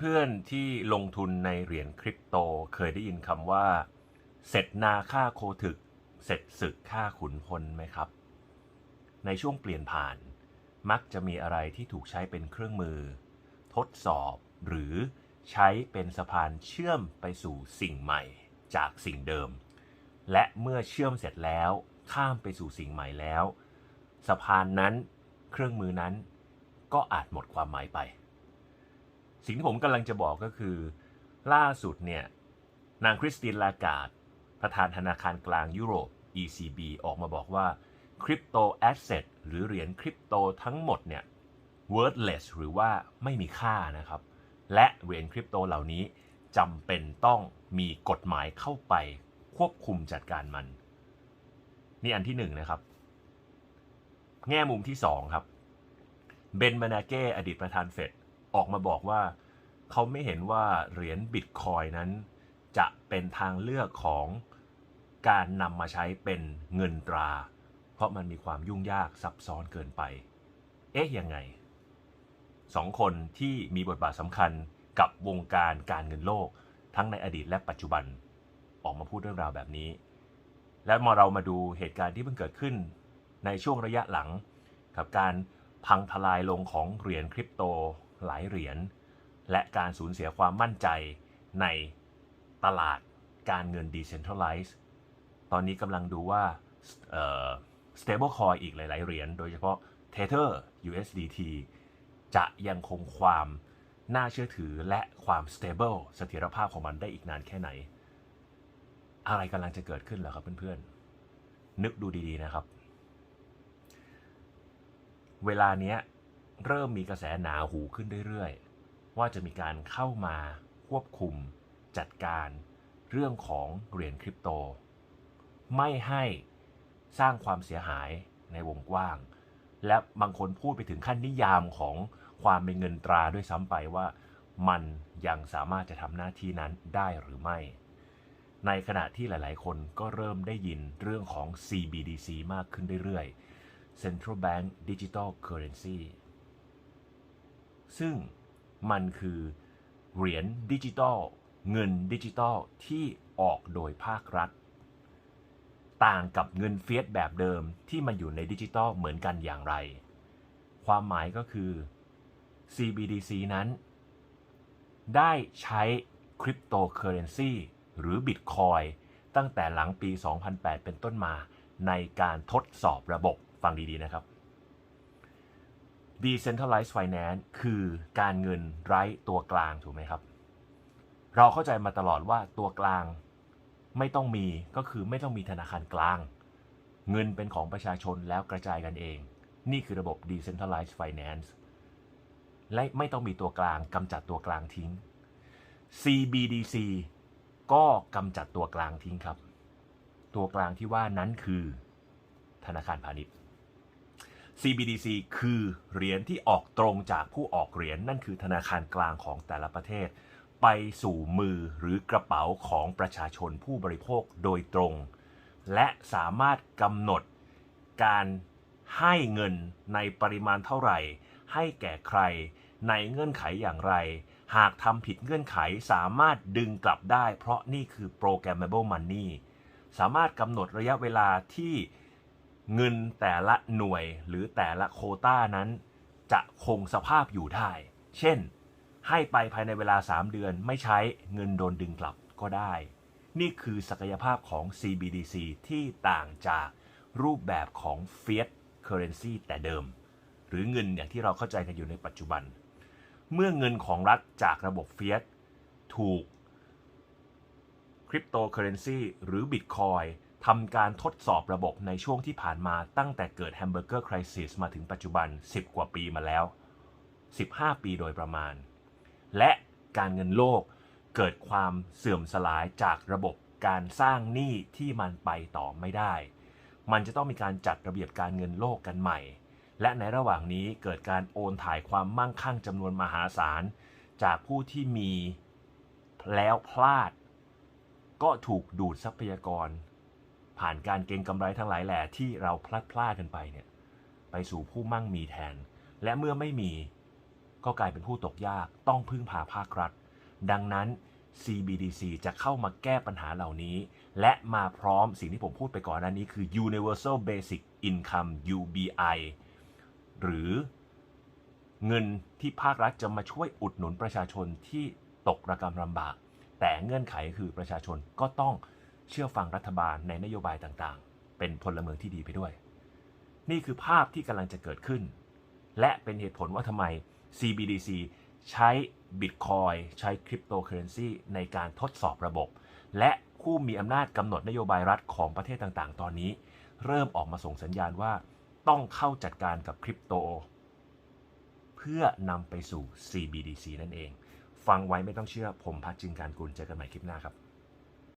เพื่อนๆที่ลงทุนในเหรียญคริปโตเคยได้ยินคำว่า เสร็จนาค่าโคถึก เสร็จศึกค่าขุนพลไหมครับ ในช่วงเปลี่ยนผ่าน มักจะมีอะไรที่ถูกใช้เป็นเครื่องมือ ทดสอบหรือใช้เป็นสะพานเชื่อมไปสู่สิ่งใหม่จากสิ่งเดิม และเมื่อเชื่อมเสร็จแล้วข้ามไปสู่สิ่งใหม่แล้ว สะพานนั้น เครื่องมือนั้น ก็อาจหมดความหมายไป สิ่งที่ผมกำลังจะบอกก็คือ ล่าสุดเนี่ย นางคริสตินลากาดประธานธนาคารกลางยุโรป ECB ออกมาบอกว่าคริปโตแอสเซทหรือเหรียญคริปโตทั้งหมดเนี่ย worthless หรือว่าไม่มีค่านะครับ และเหรียญคริปโตเหล่านี้จำเป็นต้องมีกฎหมายเข้าไปควบคุมจัดการมัน นี่อันที่หนึ่งนะครับ แง่มุมที่สองครับเบนมานาเก้อดีตประธานเฟด ออกมาบอกว่า เขาไม่เห็นว่าเหรียญบิตคอยนั้น จะเป็นทางเลือกของการนำมาใช้เป็นเงินตรา เพราะมันมีความยุ่งยากซับซ้อนเกินไป เอ๊ะยังไงสองคนที่มีบทบาทสำคัญกับวงการการเงินโลก ทั้งในอดีตและปัจจุบันออกมาพูดเรื่องราวแบบนี้ และมาเรามาดูเหตุการณ์ที่เพิ่งเกิดขึ้น ในช่วงระยะหลัง กับการพังทลายลงของเหรียญคริปโต หลายเหรียญ และการสูญเสียความมั่นใจในตลาดการเงิน decentralized ตอนนี้กำลังดูว่า stable coin อีกหลาย ๆ เหรียญ โดยเฉพาะ Tether USDT จะยังคงความน่าเชื่อถือและความ stable เสถียรภาพของมันได้อีกนานแค่ไหน อะไรกำลังจะเกิดขึ้นเหรอครับเพื่อน ๆ นึกดูดี ๆ นะครับ เวลาเนี้ย เริ่มมีกระแสหนาหูขึ้นเรื่อยๆ ว่าจะมีการเข้ามาควบคุมจัดการเรื่องของเหรียญคริปโต ไม่ให้สร้างความเสียหายในวงกว้าง และบางคนพูดไปถึงขั้นนิยามของความเป็นเงินตราด้วยซ้ำไปว่า มันยังสามารถจะทำหน้าที่นั้นได้หรือไม่ ในขณะที่หลายๆ คนก็เริ่มได้ยินเรื่องของ CBDC มากขึ้นเรื่อยๆ Central Bank Digital Currency ซึ่งมันคือเหรียญดิจิตอลเงินดิจิตอลที่ออกโดยภาครัฐ ต่างกับเงินเฟียสแบบเดิมที่มันอยู่ในดิจิตอลเหมือนกันอย่างไร ความหมายก็คือ CBDC นั้น ได้ใช้คริปโตเคอเรนซีหรือบิตคอยตั้งแต่หลังปี 2008 เป็นต้นมาในการทดสอบระบบฟังดี ๆ นะครับ Decentralized Finance คือการเงินไร้ตัวกลางถูกไหมครับ เราเข้าใจมาตลอดว่าตัวกลางไม่ต้องมีก็คือไม่ต้องมีธนาคารกลาง เงินเป็นของประชาชนแล้วกระจายกันเอง นี่คือระบบ Decentralized Finance และไม่ต้องมีตัวกลางกำจัดตัวกลางทิ้ง CBDC ก็กำจัดตัวกลางทิ้งครับ ตัวกลางที่ว่านั้นคือธนาคารพาณิชย์ CBDC คือเหรียญที่ออกตรงจากผู้ออกเหรียญนั่นคือธนาคารกลางของแต่ละประเทศ ไปสู่มือหรือกระเป๋าของประชาชนผู้บริโภคโดยตรง และสามารถกำหนดการให้เงินในปริมาณเท่าไหร่ ให้แก่ใคร ในเงื่อนไขอย่างไร หากทำผิดเงื่อนไขสามารถดึงกลับได้ เพราะนี่คือ programmable money สามารถกำหนดระยะเวลาที่ เงินแต่ละหน่วยหรือแต่ละโคต้านั้น จะคงสภาพอยู่ได้ เช่น ให้ไปภายในเวลา 3 เดือนไม่ใช้เงินโดนดึงกลับก็ได้ นี่คือศักยภาพของ CBDC ที่ต่างจากรูปแบบของ Fiat Currency แต่เดิม หรือเงินอย่างที่เราเข้าใจกันอยู่ในปัจจุบัน เมื่อเงินของรัฐจากระบบ Fiat ถูกคริปโตเคอเรนซีหรือบิตคอย ทำการทดสอบระบบในช่วงที่ผ่านมาตั้งแต่เกิดแฮมเบอร์เกอร์คริสิสมาถึงปัจจุบัน 10 กว่าปีมาแล้ว 15 ปีโดยประมาณ และการเงินโลกเกิดความเสื่อมสลายจากระบบการสร้างหนี้ที่มันไปต่อไม่ได้ มันจะต้องมีการจัดระเบียบการเงินโลกกันใหม่ และในระหว่างนี้เกิดการโอนถ่ายความมั่งคั่งจำนวนมหาศาล จากผู้ที่มีแล้วพลาด ก็ถูกดูดทรัพยากร ผ่านการเก็งกำไรทั้งหลายแหล่ที่เราพลัดพลาดกันไปเนี่ยไปสู่ผู้มั่งมีแทน และเมื่อไม่มีก็กลายเป็นผู้ตกยากต้องพึ่งพาภาครัฐ ดังนั้น CBDC จะเข้ามาแก้ปัญหาเหล่านี้ และมาพร้อมสิ่งที่ผมพูดไปก่อนหน้านี้คือ Universal Basic Income UBI หรือเงินที่ภาครัฐจะมาช่วยอุดหนุนประชาชนที่ตกระกำลำบาก แต่เงื่อนไขคือประชาชนก็ต้อง เชื่อฟังรัฐบาลในนโยบายต่างๆ เป็นพลเมืองที่ดีไปด้วย นี่คือภาพที่กำลังจะเกิดขึ้น และเป็นเหตุผลว่าทำไม CBDC ใช้ Bitcoin ใช้คริปโตเคอเรนซีในการทดสอบระบบ และผู้มีอำนาจกำหนดนโยบายรัฐของประเทศต่างๆ ตอนนี้ เริ่มออกมาส่งสัญญาณว่าต้องเข้าจัดการกับคริปโต เพื่อนำไปสู่ CBDC นั่นเอง ฟังไว้ไม่ต้องเชื่อผมพัชจินการกุลเจอกันใหม่คลิปหน้าครับ